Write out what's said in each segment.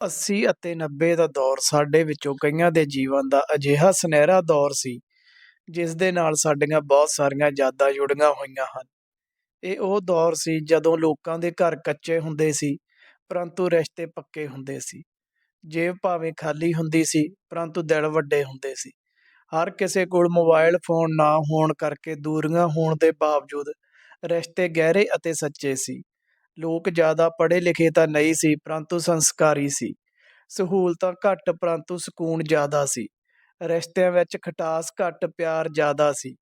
80 ਅਤੇ 90 ਦਾ ਦੌਰ ਸਾਡੇ ਵਿੱਚੋਂ ਕਈਆਂ ਦੇ ਜੀਵਨ ਦਾ ਅਜਿਹਾ ਸੁਨਹਿਰਾ ਦੌਰ ਸੀ, ਜਿਸ ਦੇ ਨਾਲ ਸਾਡੀਆਂ ਬਹੁਤ ਸਾਰੀਆਂ ਯਾਦਾਂ ਜੁੜੀਆਂ ਹੋਈਆਂ ਹਨ। ਇਹ ਉਹ ਦੌਰ ਸੀ ਜਦੋਂ ਲੋਕਾਂ ਦੇ ਘਰ ਕੱਚੇ ਹੁੰਦੇ ਸੀ, ਪਰੰਤੂ ਰਿਸ਼ਤੇ ਪੱਕੇ ਹੁੰਦੇ ਸੀ। ਜੇਬ ਭਾਵੇਂ ਖਾਲੀ ਹੁੰਦੀ ਸੀ, ਪਰੰਤੂ ਦਿਲ ਵੱਡੇ ਹੁੰਦੇ ਸੀ। ਹਰ ਕਿਸੇ ਕੋਲ ਮੋਬਾਈਲ ਫੋਨ ਨਾ ਹੋਣ ਕਰਕੇ ਦੂਰੀਆਂ ਹੋਣ ਦੇ ਬਾਵਜੂਦ ਰਿਸ਼ਤੇ ਗਹਿਰੇ ਅਤੇ ਸੱਚੇ ਸੀ। ਲੋਕ ਜ਼ਿਆਦਾ ਪੜ੍ਹੇ ਲਿਖੇ ਤਾਂ ਨਹੀਂ ਸੀ, ਪਰੰਤੂ ਸੰਸਕਾਰੀ ਸੀ। ਸਹੂਲਤਾਂ ਘੱਟ, ਪਰੰਤੂ ਸਕੂਨ ਜ਼ਿਆਦਾ ਸੀ। ਰਿਸ਼ਤਿਆਂ ਵਿੱਚ ਖਟਾਸ ਘੱਟ, ਪਿਆਰ ਜ਼ਿਆਦਾ ਸੀ।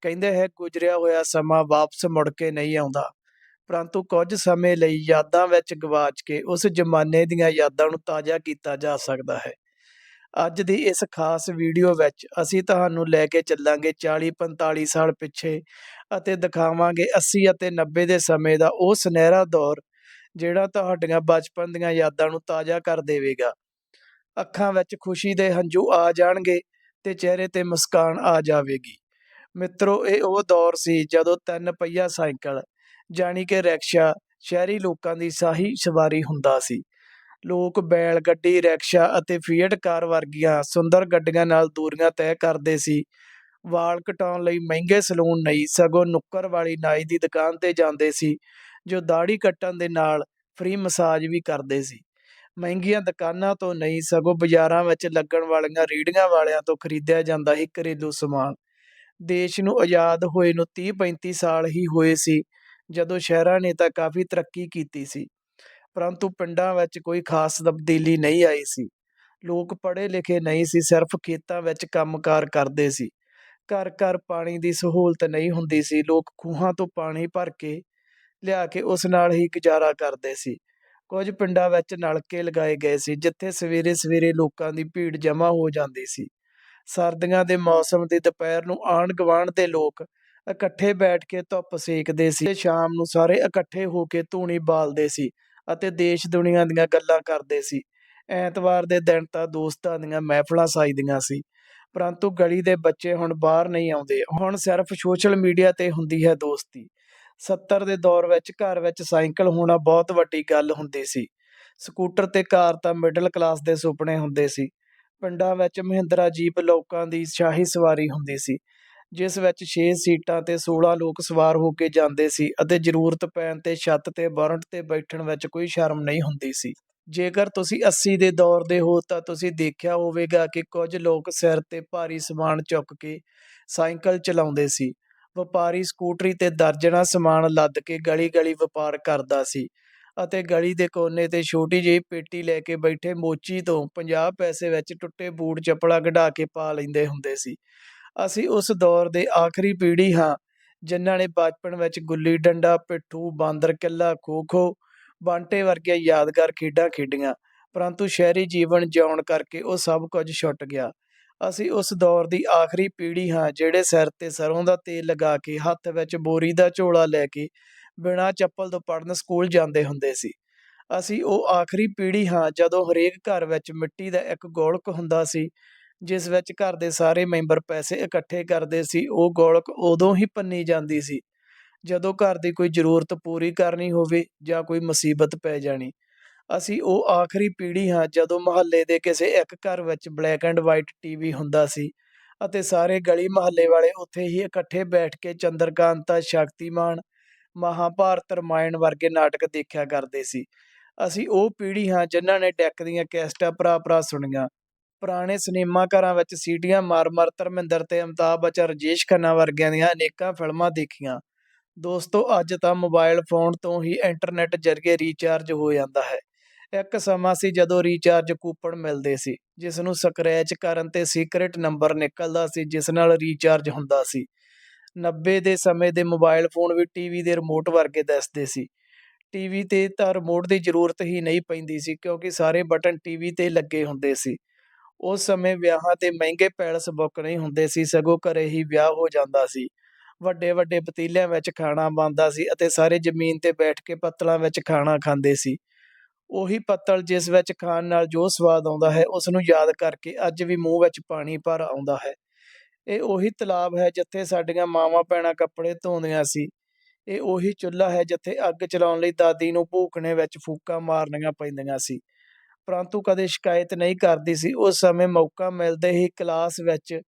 ਕਹਿੰਦੇ ਹੈ, ਗੁਜ਼ਰਿਆ ਹੋਇਆ ਸਮਾਂ ਵਾਪਸ ਮੁੜ ਕੇ ਨਹੀਂ ਆਉਂਦਾ। ਪਰੰਤੂ ਕੁਝ ਸਮੇਂ ਲਈ ਯਾਦਾਂ ਵਿੱਚ ਗਵਾਚ ਕੇ ਉਸ ਜ਼ਮਾਨੇ ਦੀਆਂ ਯਾਦਾਂ ਨੂੰ ਤਾਜ਼ਾ ਕੀਤਾ ਜਾ ਸਕਦਾ ਹੈ। ਅੱਜ ਦੀ ਇਸ ਖਾਸ ਵੀਡੀਓ ਵਿੱਚ ਅਸੀਂ ਤੁਹਾਨੂੰ ਲੈ ਕੇ ਚੱਲਾਂਗੇ 40-45 ਸਾਲ ਪਿੱਛੇ ਅਤੇ ਦਿਖਾਵਾਂਗੇ 80 ਅਤੇ 90 ਦੇ ਸਮੇਂ ਦਾ ਉਹ ਸੁਨਹਿਰਾ ਦੌਰ ਜਿਹੜਾ ਤੁਹਾਡੀਆਂ ਬਚਪਨ ਦੀਆਂ ਯਾਦਾਂ ਨੂੰ ਤਾਜ਼ਾ ਕਰ ਦੇਵੇਗਾ। ਅੱਖਾਂ ਵਿੱਚ ਖੁਸ਼ੀ ਦੇ ਹੰਝੂ ਆ ਜਾਣਗੇ ਤੇ ਚਿਹਰੇ ਤੇ ਮੁਸਕਾਨ ਆ ਜਾਵੇਗੀ। ਮਿੱਤਰੋ, ਇਹ ਉਹ ਦੌਰ ਸੀ ਜਦੋਂ ਤਿੰਨ ਪਹੀਆ ਸਾਈਕਲ, ਜਾਣੀ ਕਿ ਰਿਕਸ਼ਾ, ਸ਼ਹਿਰੀ ਲੋਕਾਂ ਦੀ ਸਾਹੀ ਸਵਾਰੀ ਹੁੰਦਾ ਸੀ। ਲੋਕ ਬੈਲ ਗੱਡੀ, ਰਿਕਸ਼ਾ ਅਤੇ ਫੀਟ ਕਾਰ ਵਰਗੀਆਂ ਸੁੰਦਰ ਗੱਡੀਆਂ ਨਾਲ ਦੂਰੀਆਂ ਤੈਅ ਕਰਦੇ ਸੀ। ਵਾਲ ਕਟਾਉਣ ਲਈ ਮਹਿੰਗੇ ਸਲੂਨ ਨਹੀਂ, ਸਗੋਂ ਨੁੱਕਰ ਵਾਲੀ ਨਾਈ ਦੀ ਦੁਕਾਨ ਤੇ ਜਾਂਦੇ ਸੀ, ਜੋ ਦਾੜੀ ਕੱਟਣ ਦੇ ਨਾਲ ਫ੍ਰੀ ਮਸਾਜ ਵੀ ਕਰਦੇ ਸੀ। ਮਹਿੰਗੀਆਂ ਦੁਕਾਨਾਂ ਤੋਂ ਨਹੀਂ, ਸਗੋਂ ਬਾਜ਼ਾਰਾਂ ਵਿੱਚ ਲੱਗਣ ਵਾਲੀਆਂ ਰੀੜੀਆਂ ਵਾਲਿਆਂ ਤੋਂ ਖਰੀਦਿਆ ਜਾਂਦਾ ਸੀ ਘਰੇਲੂ ਸਮਾਨ। ਦੇਸ਼ ਨੂੰ ਆਜ਼ਾਦ ਹੋਏ ਨੂੰ 30-35 ਸਾਲ ਹੀ ਹੋਏ ਸੀ, ਜਦੋਂ ਸ਼ਹਿਰਾਂ ਨੇ ਤਾਂ ਕਾਫੀ ਤਰੱਕੀ ਕੀਤੀ ਸੀ। ਪਰੰਤੂ ਪਿੰਡਾਂ ਵਿੱਚ ਕੋਈ ਖਾਸ ਤਬਦੀਲੀ ਨਹੀਂ ਆਈ ਸੀ। ਲੋਕ ਪੜ੍ਹੇ ਲਿਖੇ ਨਹੀਂ ਸੀ, ਸਿਰਫ ਖੇਤਾਂ ਵਿੱਚ ਕੰਮਕਾਰ ਕਰਦੇ ਸੀ। ਘਰ ਘਰ ਪਾਣੀ ਦੀ ਸਹੂਲਤ ਨਹੀਂ ਹੁੰਦੀ ਸੀ, ਲੋਕ ਖੂਹਾਂ ਤੋਂ ਪਾਣੀ ਭਰ ਕੇ ਲਿਆ ਕੇ ਉਸ ਨਾਲ ਹੀ ਗੁਜ਼ਾਰਾ ਕਰਦੇ ਸੀ। ਕੁਝ ਪਿੰਡਾਂ ਵਿੱਚ ਨਲਕੇ ਲਗਾਏ ਗਏ ਸੀ, ਜਿੱਥੇ ਸਵੇਰੇ ਸਵੇਰੇ ਲੋਕਾਂ ਦੀ ਭੀੜ ਜਮ੍ਹਾਂ ਹੋ ਜਾਂਦੀ ਸੀ। ਸਰਦੀਆਂ ਦੇ ਮੌਸਮ ਦੀ ਦੁਪਹਿਰ ਨੂੰ ਆਂਢ ਗੁਆਂਢ ਦੇ ਲੋਕ ਇਕੱਠੇ ਬੈਠ ਕੇ ਧੁੱਪ ਸੇਕਦੇ ਸੀ ਤੇ ਸ਼ਾਮ ਨੂੰ ਸਾਰੇ ਇਕੱਠੇ ਹੋ ਕੇ ਧੂਣੀ ਬਾਲਦੇ ਸੀ। ਅਤੇ ਦੇਸ਼ ਦੁਨੀਆ ਦੀਆਂ ਗੱਲਾਂ ਕਰਦੇ ਸੀ। ਐਤਵਾਰ ਦੇ ਦਿਨ ਤਾਂ ਦੋਸਤਾਂ ਦੀਆਂ ਮਹਿਫਲਾਂ ਸਾਈਦੀਆਂ ਸੀ। ਪਰੰਤੂ ਗਲੀ ਦੇ ਬੱਚੇ ਹੁਣ ਬਾਹਰ ਨਹੀਂ ਆਉਂਦੇ। ਹੁਣ ਸਿਰਫ ਸੋਸ਼ਲ ਮੀਡੀਆ ਤੇ ਹੁੰਦੀ ਹੈ ਦੋਸਤੀ। 70 ਦੇ ਦੌਰ ਵਿੱਚ ਘਰ ਵਿੱਚ ਸਾਈਕਲ ਹੋਣਾ ਬਹੁਤ ਵੱਡੀ ਗੱਲ ਹੁੰਦੀ ਸੀ। ਸਕੂਟਰ ਤੇ ਕਾਰ ਤਾਂ ਮਿਡਲ ਕਲਾਸ ਦੇ ਸੁਪਨੇ ਹੁੰਦੇ ਸੀ। ਪਿੰਡਾਂ ਵਿੱਚ ਮਹਿੰਦਰਾ ਜੀਪ ਲੋਕਾਂ ਦੀ ਸ਼ਾਹੀ ਸਵਾਰੀ ਹੁੰਦੀ ਸੀ। ਜਿਸ ਵਿੱਚ 6 ਸੀਟਾਂ ਤੇ 16 ਲੋਕ ਸਵਾਰ ਹੋ ਕੇ ਜਾਂਦੇ ਸੀ ਅਤੇ ਜ਼ਰੂਰਤ ਪੈਣ ਤੇ ਛੱਤ ਤੇ ਬਰੰਟ ਤੇ ਬੈਠਣ ਵਿੱਚ ਕੋਈ ਸ਼ਰਮ ਨਹੀਂ ਹੁੰਦੀ ਸੀ। ਜੇਕਰ ਤੁਸੀਂ 80 ਦੇ ਦੌਰ ਦੇ ਹੋ ਤਾਂ ਤੁਸੀਂ ਦੇਖਿਆ ਹੋਵੇਗਾ ਕਿ ਕੁਝ ਲੋਕ ਸਿਰ ਤੇ ਭਾਰੀ ਸਮਾਨ ਚੁੱਕ ਕੇ ਸਾਈਕਲ ਚਲਾਉਂਦੇ ਸੀ। ਵਪਾਰੀ ਸਕੂਟਰੀ ਤੇ ਦਰਜਣਾ ਸਮਾਨ ਲੱਦ ਕੇ ਗਲੀ-ਗਲੀ ਵਪਾਰ ਕਰਦਾ ਸੀ ਅਤੇ ਗਲੀ ਦੇ ਕੋਨੇ ਤੇ ਛੋਟੀ ਜਿਹੀ ਪੇਟੀ ਲੈ ਕੇ ਬੈਠੇ ਮੋਚੀ ਤੋਂ 50 ਪੈਸੇ ਵਿੱਚ ਟੁੱਟੇ ਬੂਟ ਚੱਪਲਾਂ ਕਢਾ ਕੇ ਪਾ ਲੈਂਦੇ ਹੁੰਦੇ ਸੀ। ਅਸੀਂ ਉਸ ਦੌਰ ਦੇ ਆਖਰੀ ਪੀੜ੍ਹੀ ਹਾਂ, ਜਿਨ੍ਹਾਂ ਨੇ ਬਚਪਨ ਵਿੱਚ ਗੁੱਲੀ ਡੰਡਾ, ਪਿੱਠੂ, ਬਾਂਦਰ, ਕਿੱਲਾ ਖੋ-ਖੋ ਬਾਂਟੇ ਵਰਗੀਆਂ ਯਾਦਗਾਰ ਖੇਡਾਂ ਖੇਡੀਆਂ, ਪਰੰਤੂ ਸ਼ਹਿਰੀ ਜੀਵਨ ਜਿਉਣ ਕਰਕੇ ਉਹ ਸਭ ਕੁਝ ਛੁੱਟ ਗਿਆ। ਅਸੀਂ ਉਸ ਦੌਰ ਦੀ ਆਖਰੀ ਪੀੜ੍ਹੀ ਹਾਂ, ਜਿਹੜੇ ਸਿਰ ਤੇ ਸਰੋਂ ਦਾ ਤੇਲ ਲਗਾ ਕੇ, ਹੱਥ ਵਿੱਚ ਬੋਰੀ ਦਾ ਝੋਲਾ ਲੈ ਕੇ, ਬਿਨਾਂ ਚੱਪਲ ਤੋਂ ਪੜਨ ਸਕੂਲ ਜਾਂਦੇ ਹੁੰਦੇ ਸੀ। ਅਸੀਂ ਉਹ ਆਖਰੀ ਪੀੜ੍ਹੀ ਹਾਂ, ਜਦੋਂ ਹਰੇਕ ਘਰ ਵਿੱਚ ਮਿੱਟੀ ਦਾ ਇੱਕ ਗੋਲਕ ਹੁੰਦਾ ਸੀ ਜਿਸ ਵਿੱਚ ਘਰ ਦੇ ਸਾਰੇ ਮੈਂਬਰ ਪੈਸੇ ਇਕੱਠੇ ਕਰਦੇ ਸੀ, ਉਹ ਗੋਲਕ ਉਦੋਂ ਹੀ ਪੰਨੀ ਜਾਂਦੀ ਸੀ, ਜਦੋਂ ਘਰ ਦੀ ਕੋਈ ਜ਼ਰੂਰਤ ਪੂਰੀ ਕਰਨੀ ਹੋਵੇ ਜਾਂ ਕੋਈ ਮੁਸੀਬਤ ਪੈ ਜਾਣੀ। ਅਸੀਂ ਉਹ ਆਖਰੀ ਪੀੜ੍ਹੀ ਹਾਂ ਜਦੋਂ ਮੁਹੱਲੇ ਦੇ ਕਿਸੇ ਇੱਕ ਘਰ ਵਿੱਚ ਬਲੈਕ ਐਂਡ ਵਾਈਟ ਟੀਵੀ ਹੁੰਦਾ ਸੀ ਅਤੇ ਸਾਰੇ ਗਲੀ ਮੁਹੱਲੇ ਵਾਲੇ ਉੱਥੇ ਹੀ ਇਕੱਠੇ ਬੈਠ ਕੇ ਚੰਦਰਕਾਂਤਾ, ਸ਼ਕਤੀਮਾਨ, ਮਹਾਭਾਰਤ ਰਮਾਇਣ ਵਰਗੇ ਨਾਟਕ ਦੇਖਿਆ ਕਰਦੇ ਸੀ। ਅਸੀਂ ਉਹ ਪੀੜ੍ਹੀ ਹਾਂ ਜਿਨ੍ਹਾਂ ਨੇ ਡੈਕ ਦੀਆਂ ਕੈਸਟਾਂ ਭਰਾ-ਭਰਾ ਸੁਣੀਆਂ। ਪੁਰਾਣੇ ਸਿਨੇਮਾ ਘਰਾਂ ਵਿੱਚ ਸੀਟੀਆਂ ਮਾਰ-ਮਾਰ ਧਰਮਿੰਦਰ ਤੇ ਅਮਿਤਾਭ ਬੱਚਨ, ਰਾਜੇਸ਼ ਖੰਨਾ ਵਰਗਿਆਂ ਦੀਆਂ ਅਨੇਕਾਂ ਫਿਲਮਾਂ ਦੇਖੀਆਂ। ਦੋਸਤੋ, ਅੱਜ ਤਾਂ ਮੋਬਾਈਲ ਫੋਨ ਤੋਂ ਹੀ ਇੰਟਰਨੈਟ ਜ਼ਰੀਏ ਰੀਚਾਰਜ ਹੋ ਜਾਂਦਾ ਹੈ। ਇੱਕ ਸਮਾਂ ਸੀ ਜਦੋਂ ਰੀਚਾਰਜ ਕੂਪਨ ਮਿਲਦੇ ਸੀ, ਜਿਸ ਨੂੰ ਸਕ੍ਰੈਚ ਕਰਨ ਤੇ ਸੀਕ੍ਰੇਟ ਨੰਬਰ ਨਿਕਲਦਾ ਸੀ, ਜਿਸ ਨਾਲ ਰੀਚਾਰਜ ਹੁੰਦਾ ਸੀ। 90 ਦੇ ਸਮੇਂ ਦੇ ਮੋਬਾਈਲ ਫੋਨ ਵੀ ਟੀਵੀ ਦੇ ਰਿਮੋਟ ਵਰਗੇ ਦਿਸਦੇ ਸੀ। ਟੀਵੀ ਤੇ ਤਾਂ ਰਿਮੋਟ ਦੀ ਜ਼ਰੂਰਤ ਹੀ ਨਹੀਂ ਪੈਂਦੀ ਸੀ, ਕਿਉਂਕਿ ਸਾਰੇ ਬਟਨ ਟੀਵੀ ਤੇ ਲੱਗੇ ਹੁੰਦੇ ਸੀ। ਉਸ ਸਮੇਂ ਵਿਆਹਾਂ ਤੇ ਮਹਿੰਗੇ ਪੈਲਸ ਬੁੱਕ ਨਹੀਂ ਹੁੰਦੇ ਸੀ, ਸਗੋਂ ਘਰੇ ਹੀ ਵਿਆਹ ਹੋ ਜਾਂਦਾ ਸੀ। ਵੱਡੇ ਵੱਡੇ ਪਤੀਲਿਆਂ ਵਿੱਚ ਖਾਣਾ ਬਣਦਾ ਸੀ ਅਤੇ ਸਾਰੇ ਜ਼ਮੀਨ ਤੇ ਬੈਠ ਕੇ ਪੱਤਲਾਂ ਵਿੱਚ ਖਾਣਾ ਖਾਂਦੇ ਸੀ। ਉਹੀ ਪੱਤਲ ਜਿਸ ਵਿੱਚ ਖਾਣ ਨਾਲ ਜੋ ਸਵਾਦ ਆਉਂਦਾ ਹੈ, ਉਸ ਨੂੰ ਯਾਦ ਕਰਕੇ ਅੱਜ ਵੀ ਮੂੰਹ ਵਿੱਚ ਪਾਣੀ ਭਰ ਆਉਂਦਾ ਹੈ। ਇਹ ਉਹੀ ਤਲਾਬ ਹੈ ਜਿੱਥੇ ਸਾਡੀਆਂ ਮਾਵਾਂ ਭੈਣਾਂ ਕੱਪੜੇ ਧੋਂਦੀਆਂ ਸੀ। ਇਹ ਉਹੀ ਚੁੱਲ੍ਹਾ ਹੈ ਜਿੱਥੇ ਅੱਗ ਚਲਾਉਣ ਲਈ ਦਾਦੀ ਨੂੰ ਭੂਖਣੇ ਵਿੱਚ ਫੂਕਾਂ ਮਾਰਨੀਆਂ ਪੈਂਦੀਆਂ ਸੀ। ਪਰੰਤੂ ਕਦੇ ਸ਼ਿਕਾਇਤ ਨਹੀਂ ਕਰਦੀ ਸੀ। ਉਸ ਸਮੇਂ ਮੌਕਾ ਮਿਲਦੇ ਹੀ ਕਲਾਸ ਵਿੱਚ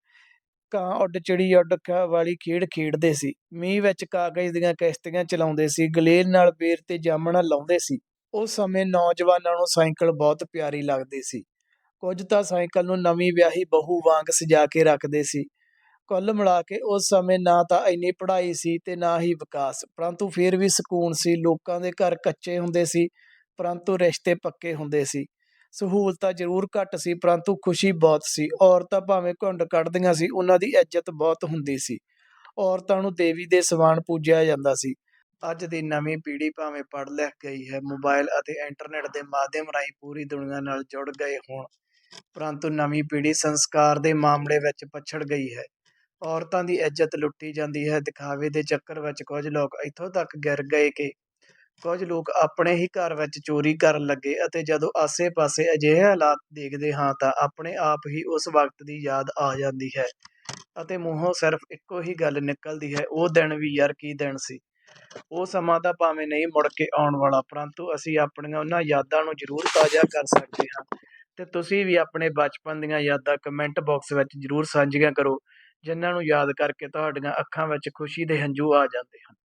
ਕਾਂ ਉੱਡ ਚਿੜੀ ਉੱਡ ਕ ਵਾਲੀ ਖੇਡ ਖੇਡਦੇ ਸੀ। ਮੀਂਹ ਵਿੱਚ ਕਾਗਜ਼ ਦੀਆਂ ਕਿਸ਼ਤੀਆਂ ਚਲਾਉਂਦੇ ਸੀ। ਗਲੇਰ ਨਾਲ ਬੇਰ ਤੇ ਜਾਮਣਾ ਲਾਉਂਦੇ ਸੀ। ਉਸ ਸਮੇਂ ਨੌਜਵਾਨਾਂ ਨੂੰ ਸਾਈਕਲ ਬਹੁਤ ਪਿਆਰੀ ਲੱਗਦੀ ਸੀ। ਕੁਝ ਤਾਂ ਸਾਈਕਲ ਨੂੰ ਨਵੀਂ ਵਿਆਹੀ ਬਹੂ ਵਾਂਗ ਸਜਾ ਕੇ ਰੱਖਦੇ ਸੀ। ਕੁੱਲ ਮਿਲਾ ਕੇ ਉਸ ਸਮੇਂ ਨਾ ਤਾਂ ਇੰਨੀ ਪੜ੍ਹਾਈ ਸੀ ਤੇ ਨਾ ਹੀ ਵਿਕਾਸ। ਪਰੰਤੂ ਫਿਰ ਵੀ ਸਕੂਨ ਸੀ। ਲੋਕਾਂ ਦੇ ਘਰ ਕੱਚੇ ਹੁੰਦੇ ਸੀ, ਪਰੰਤੂ ਰਿਸ਼ਤੇ ਪੱਕੇ ਹੁੰਦੇ ਸੀ। ਸਹੂਲਤਾਂ ਜ਼ਰੂਰ ਘੱਟ ਸੀ, ਪਰੰਤੂ ਖੁਸ਼ੀ ਬਹੁਤ ਸੀ। ਔਰਤਾਂ ਭਾਵੇਂ ਘੁੰਡ ਕੱਢਦੀਆਂ ਸੀ, ਉਹਨਾਂ ਦੀ ਇੱਜ਼ਤ ਬਹੁਤ ਹੁੰਦੀ ਸੀ। ਔਰਤਾਂ ਨੂੰ ਦੇਵੀ ਦੇ ਸਮਾਨ ਪੂਜਿਆ ਜਾਂਦਾ ਸੀ। ਅੱਜ ਦੀ ਨਵੀਂ ਪੀੜ੍ਹੀ ਭਾਵੇਂ ਪੜ੍ਹ ਲਿਖ ਗਈ ਹੈ ਮੋਬਾਈਲ ਅਤੇ ਇੰਟਰਨੈਟ ਦੇ ਮਾਧਿਅਮ ਰਾਹੀਂ ਪੂਰੀ ਦੁਨੀਆ ਨਾਲ ਜੁੜ ਗਏ ਹੋਣ। ਪਰੰਤੂ ਨਵੀਂ ਪੀੜ੍ਹੀ ਸੰਸਕਾਰ ਦੇ ਮਾਮਲੇ ਵਿੱਚ ਪਛੜ ਗਈ ਹੈ। ਔਰਤਾਂ ਦੀ ਇੱਜ਼ਤ ਲੁੱਟੀ ਜਾਂਦੀ ਹੈ। ਦਿਖਾਵੇ ਦੇ ਚੱਕਰ ਵਿੱਚ ਕੁਝ ਲੋਕ ਇੱਥੋਂ ਤੱਕ ਗਿਰ ਗਏ ਕਿ ਕੁਝ ਲੋਕ ਆਪਣੇ ਹੀ ਘਰ ਵਿੱਚ ਚੋਰੀ ਕਰਨ ਲੱਗੇ ਅਤੇ ਜਦੋਂ ਆਸੇ-ਪਾਸੇ ਅਜਿਹੇ ਹਾਲਾਤ ਦੇਖਦੇ ਹਾਂ ਤਾਂ ਆਪਣੇ ਆਪ ਹੀ ਉਸ ਵਕਤ ਦੀ ਯਾਦ ਆ ਜਾਂਦੀ ਹੈ ਅਤੇ ਮੂੰਹੋਂ ਸਿਰਫ ਇੱਕੋ ਹੀ ਗੱਲ ਨਿਕਲਦੀ ਹੈ, ਉਹ ਦਿਨ ਵੀ ਯਾਰ ਕੀ ਦਿਨ ਸੀ। ਉਹ ਸਮਾਂ ਤਾਂ ਭਾਵੇਂ ਨਹੀਂ ਮੁੜ ਕੇ ਆਉਣ ਵਾਲਾ, ਪਰੰਤੂ ਅਸੀਂ ਆਪਣੀਆਂ ਉਹਨਾਂ ਯਾਦਾਂ ਨੂੰ ਜ਼ਰੂਰ ਤਾਜ਼ਾ ਕਰ ਸਕਦੇ ਹਾਂ। ਤੇ ਤੁਸੀਂ ਵੀ ਆਪਣੇ ਬਚਪਨ ਦੀਆਂ ਯਾਦਾਂ ਕਮੈਂਟ ਬਾਕਸ ਵਿੱਚ ਜ਼ਰੂਰ ਸਾਂਝੀਆਂ ਕਰੋ, ਜਿਨ੍ਹਾਂ ਨੂੰ ਯਾਦ ਕਰਕੇ ਤੁਹਾਡੀਆਂ ਅੱਖਾਂ ਵਿੱਚ ਖੁਸ਼ੀ ਦੇ ਹੰਝੂ ਆ ਜਾਂਦੇ ਹਨ।